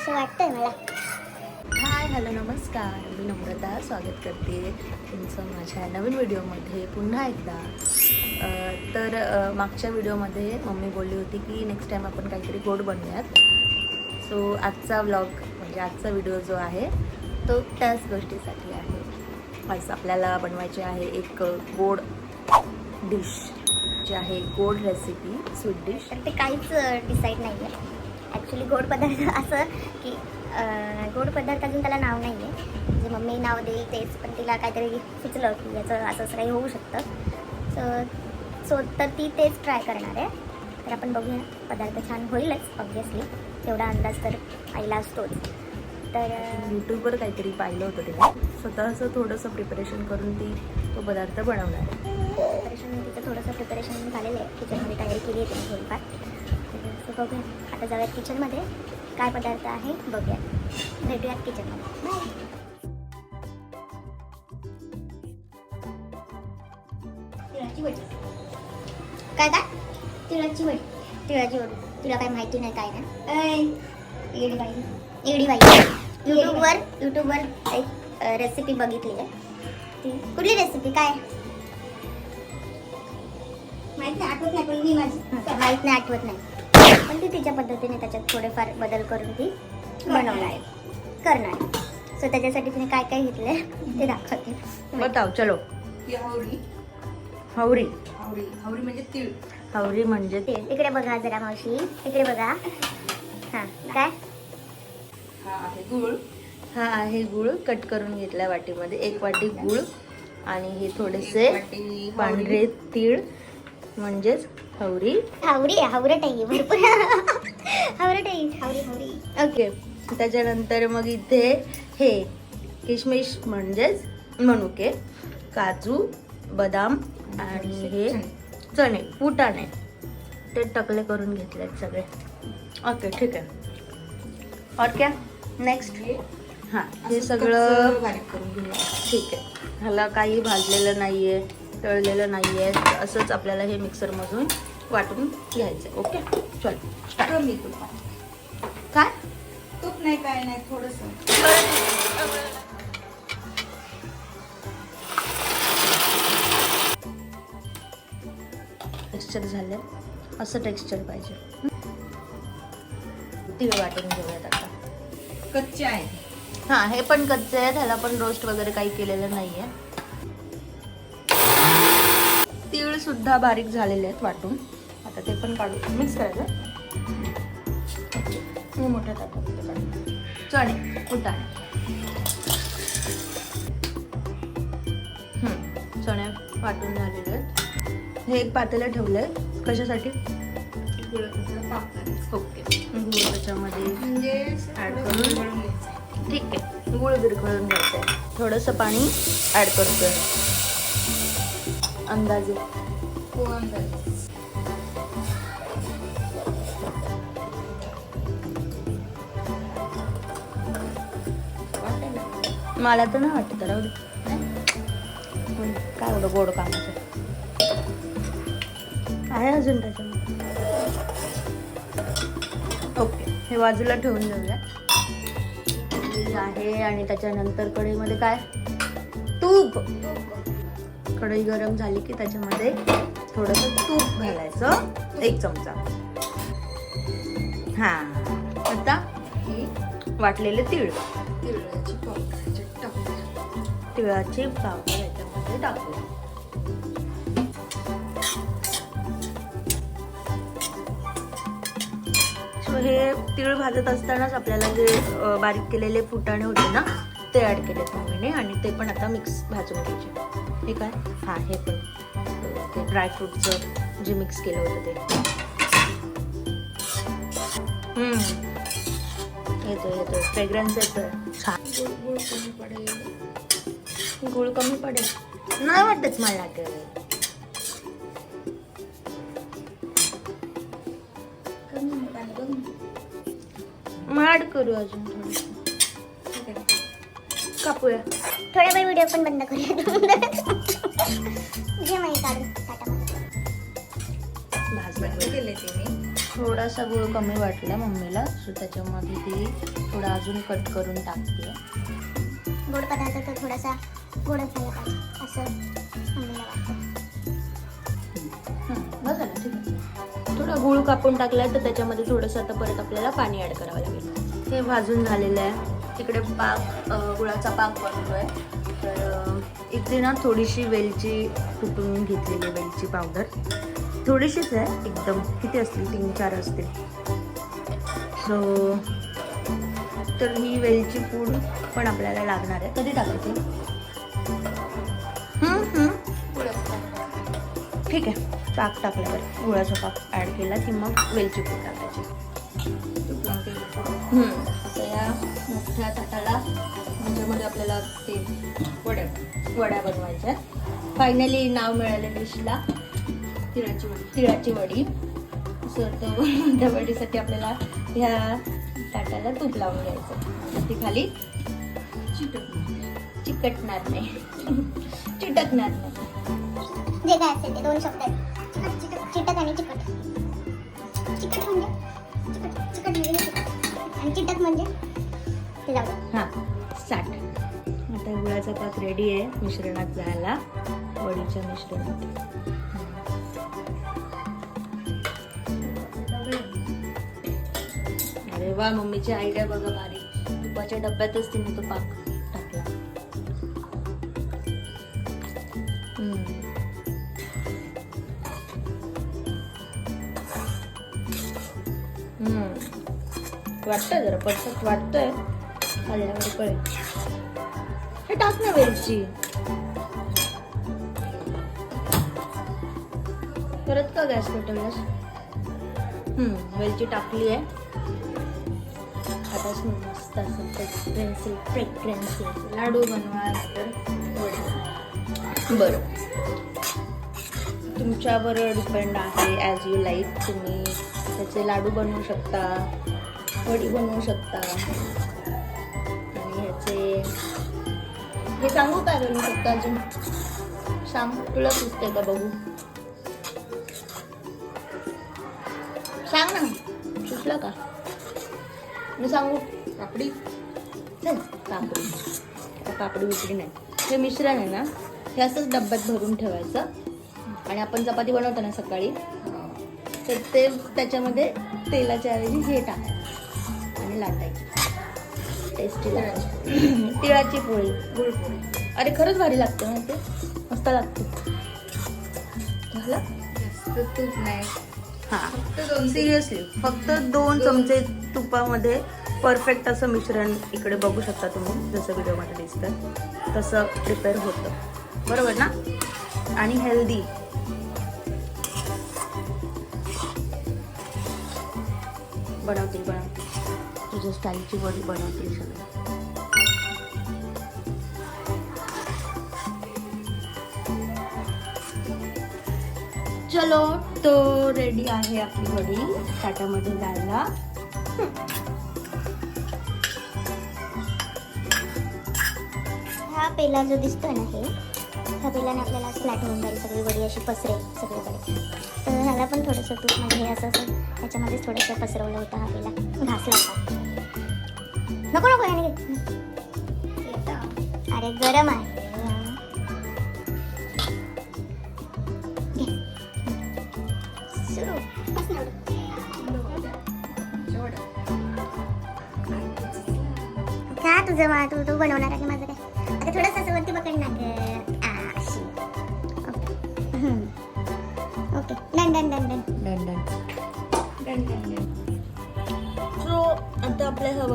असं वाटतंय मला. हाय हॅलो नमस्कार. मी नम्रता स्वागत करते तुमचं माझ्या नवीन व्हिडिओमध्ये पुन्हा एकदा. तर मागच्या व्हिडिओमध्ये मम्मी बोलली होती की नेक्स्ट टाईम आपण काहीतरी गोड बनवूयात. सो आजचा व्लॉग म्हणजे आजचा व्हिडिओ जो आहे तो त्याच गोष्टीसाठी आहे. आज आपल्याला बनवायचे आहे एक गोड डिश जी आहे गोड रेसिपी स्वीट डिश ते काहीच डिसाईड नाही आहे ॲक्च्युली गोड पदार्थ असं की गोड पदार्थ अजून त्याला नाव नाही आहे जे मम्मी नाव देईल तेच पण तिला काहीतरी सुचलं की याचं असं असं काही होऊ शकतं. सो सो तर ती तेच ट्राय करणार आहे. तर आपण बघूया पदार्थ छान होईलच ऑब्व्हियसली तेवढा अंदाज तर आईला असतोच. तर यूट्यूबवर काहीतरी पाहिलं होतं तिने. स्वतःचं थोडंसं प्रिपरेशन करून ती तो पदार्थ बनवणार आहे. प्रिपरेशन तिचं थोडंसं प्रिपरेशन झालेलं आहे. किचनमध्ये तयारी केली आहे तिने थोडीफार. तर बघूया. आता जाऊयात किचनमध्ये. काय पदार्थ आहे बघूया भेटूयात किचनमध्ये. बाय. तिळाची वडी. काय काय तिळाची वडी. तिळाची वडी. तुला काय माहिती नाही काय ना? येडी बाई. येडी बाई. यूट्यूबवर यूट्यूबवर एक रेसिपी बघितली आहे. ती? कुठली रेसिपी काय? माहीत नाही आठवत नाही पण मी माझी. माहीत नाही आठवत नाही. पण ती तिच्या पद्धतीने त्याच्यात थोडेफार बदल करून ती बनवणार आहे. करणार आहे. सो त्याच्यासाठी तिने काय काय घेतलंय ते दाखवते. बताव चलो. हावरी हवरी हावरी हावरी म्हणजे तीळ. हवरी म्हणजे ते इकडे बघा जरा मावशी. इकडे बघा. हां काय? हा आहे गुळ. हा आहे गुळ. कट करून घेतलाय वाटीमध्ये. एक वाटी गुळ आणि हे थोडेसे पांढरे तीळ म्हणजेच हवरी हावरी हावरट आहे भरपूर. हावरट आहे. हावरी हावरी ओके त्याच्यानंतर मग इथे हे किशमिश म्हणजेच मनुके काजू बदाम आणि हे चणे फुटाणे ते टकले करून घेतलेत सगळे. ओके ठीक आहे. और क्या? नेक्स्ट हे हां हे सगळं बारीक करून घेऊया. ठीक आहे. ह्याला काही भाजलेलं नाही आहे तळलेलं नाही आहे असंच आपल्याला हे मिक्सरमधून वाटून घ्यायचं. ओके? चल कमी तुप काय? तूप नाही काय नाही थोडस. टेक्स्चर झालं. असं टेक्स्चर पाहिजे? तीळ वाटून घेऊयात आता. कच्चे आहे हां हे पण कच्चे आहेत. ह्याला पण रोस्ट वगैरे काही केलेलं नाही आहे तीळ सुद्धा बारीक झालेले आहेत वाटून. आता ते पण काढू. मिक्स करायचं. हे मोठ्या ताटामध्ये काढू चणे फुटाणे हं, चणे वाटून झालेले आहेत. हे एक पातेलं आहे कशासाठी? गुळाचा ओके. गूळ त्याच्यामध्ये म्हणजे Add करून? ठीक आहे. गुळ विरघळून घ्यायचं आहे. थोडंसं पाणी ॲड करतोय. अंदाजे. हो अंदाजे. मला तर नाही वाटत राहू दे. काय एवढं गोड कामाचं आहे? अजून त्याच्यामध्ये. ओके हे बाजूला ठेवून देऊया आहे आणि त्याच्यानंतर कढईमध्ये काय? तूप. कढई गरम झाली की त्याच्यामध्ये थोडंसं तूप घालायचं एक चमचा. हा आता वाटलेले तीळ. तिळाची पावडर याच्यामध्ये सो हे तीळ भाजत असतानाच आपल्याला जे बारीक केलेले फुटाणे होते ना ते ॲड केले मम्मीने आणि ते पण आता मिक्स भाजून घ्यायचे. हे काय? हां हे पण. ते ड्रायफ्रूटचं जे मिक्स केलं होतं ते. येतो येतो फ्रेग्रन्स येतो छान. गुळ कमी पडेल. नाही वाटतच मला ते. ऍड करू अजून थोडं. कापूया. थोड्या वेळ व्हिडिओ पण बंद करूया. घे माहिती काढून ताटामध्ये. भाजलं बंद केले ते मी थोडासा गुळ कमी वाटला मम्मीला सो त्याच्यामध्ये ती थोडा अजून कट करून टाकते. गोड पदार्थ तर थोडासा गोडच झाला पाहिजे असं मम्मीला वाटतं. ठीक आहे. थोडा गुळ कापून टाकला तर त्याच्यामध्ये थोडंसं आता परत आपल्याला पाणी ॲड करावं लागेल. हे भाजून झालेलं आहे. तिकडे पाक गुळाचा पाक बनतोय. तर इकडे इथे ना थोडीशी वेलची कुटून घेतलेली आहे, वेलची पावडर. थोडीशीच आहे एकदम. किती असतील? तीन चार असतील. सो तर ही वेलची पूड पण आपल्याला लागणार आहे. कधी टाकायची? ठीक आहे. पाक टाकल्यावर गुळाचा पाक ॲड केला की मग वेलची पूड टाकायची. हम्म. या मोठ्या ताटाला त्याच्यामध्ये आपल्याला ते वड्या वड्या बनवायच्या फायनली नाव मिळालं डिशला. तिळाची वडी. तिळाची वडी. सो त्या वडीसाठी आपल्याला ह्या ताटाला तूप लावून घ्यायचं. ती खाली चिटक चिकटणार नाही. चिटकणार नाही. जे काय असेल ते दोन शब्द आहेत चिकट चिकट चिटक आणि चिकट. चिकट म्हणजे? चिकट चिकट म्हणजे चिकट. आणि चिटक म्हणजे? ते जाऊ हां साठ. आता गुळाचा पाक रेडी आहे मिश्रणात जायला वडीच्या मिश्रणात. अरे वा मम्मीची आयडिया बघा भारी. तुपाच्या डब्यातच तिने तो पाक. वाटतंय जरा परफेक्ट वाटतंय. खाल्ल्यावर कळेल. हे टाक ना वेलची. परत का गॅस पेटवलास? वेलची टाकली आहे. आता मस्त असं फ्रेग्रन्सी फ्रेग्रन्सी लाडू बनवा तर बरं. तुमच्यावर डिपेंड आहे ॲज यू लाईक तुम्ही त्याचे लाडू बनवू शकता वडी बनवू शकता. आणि ह्याचे हे सांगू काय बनवू शकता अजून? सांग तुला सुचते का बघू? सांग ना सुचलं का? मी सांगू पापडी? चल पापडी. कापडी पापडी विकडी नाही. हे मिश्रण आहे ना हे असंच डब्यात भरून ठेवायचं. आणि आपण चपाती बनवतो ना सकाळी तर ते त्याच्यामध्ये तेलाच्या ऐवजी हे टाकायचं. आणि लाटायची. टेस्टी तिळाची पोळी गुळपोळी अरे खरंच भारी लागते माहिती मस्त लागते. झालं? तूप नाही. हां. फक्त दोन सिरियसली फक्त दोन चमचे तुपामध्ये परफेक्ट असं मिश्रण इकडे बघू शकता तुम्ही जसं व्हिडिओमध्ये दिसतं तसं प्रिपेअर होतं. बरोबर ना? आणि हेल्दी बनवतील बनवतील. तुझ्या स्टाईलची वडी बनवतील सगळं. चलो तो रेडी आहे आपली वडी. ताटामध्ये जायला. हा पेला जो दिसतोय ना हे? ह्या पेलाने आपल्याला फ्लॅट होऊन जाईल सगळी वडी अशी पसरेल सगळीकडे. तर ह्याला पण थोडंसं तूप म्हणजे हे असं असं ह्याच्यामध्येच थोडंसं पसरवलं होतं हा पेला घासला होता. नको नको याने अरे गरम आहे. का तुझं मला तू तू बनवणार आहे.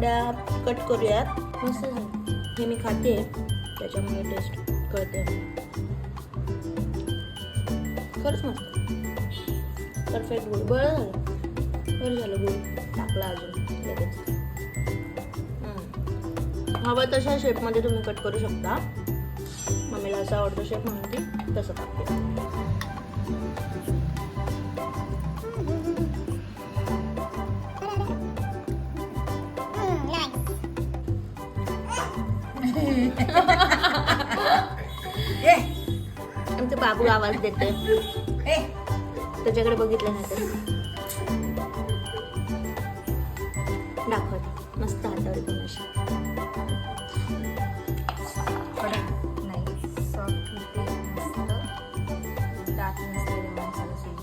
वड्या कट करूयात. मस्त हे मी खाते. त्याच्यामुळे टेस्ट कळते खरंच मस्त. परफेक्ट गुळ. बरं झालं. बरं झालं गुळ. टाकला अजून. लगेच. हवं तशा शेपमध्ये तुम्ही कट करू शकता. मम्मीला असं आवडतं शेप म्हणून ती तसं टाकते. आमचे बाबू आवाज देते त्याच्याकडे बघितलं नाही तर. दाखवते. मस्त हातावर अशी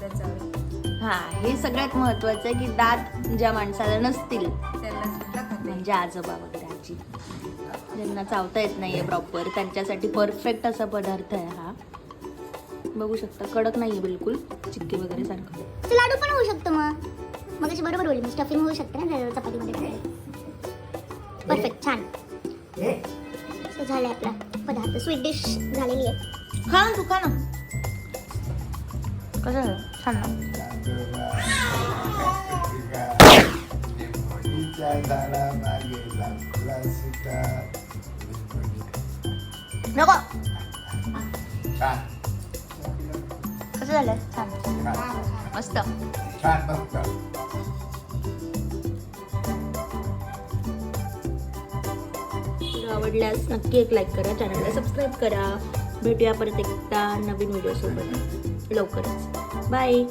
चालेल हा हे सगळ्यात महत्वाचं आहे की दात ज्या माणसाला नसतील म्हणजे आजोबा वगैरे. ज्यांना चावता येत नाहीये प्रॉपर त्यांच्यासाठी परफेक्ट असा पदार्थ आहे हा. बघू शकता कडक नाहीये बिलकुल चिक्की वगैरे सारखं. लाडू पण होऊ शकतो मग. मग अशी बरोबर होईल स्टफिंग होऊ शकते ना चपातीमध्ये परफेक्ट छान. झालंय आपला पदार्थ. स्वीट डिश झालेली आहे. खा ना तू खा ना. कसं झालं? छान ना. नको छान कसं झालं छान छान मस्त छान मस्त आवडल्यास नक्की एक लाईक करा चॅनलला सबस्क्राईब करा भेटूया परत एकदा नवीन व्हिडिओसोबत लवकरच बाय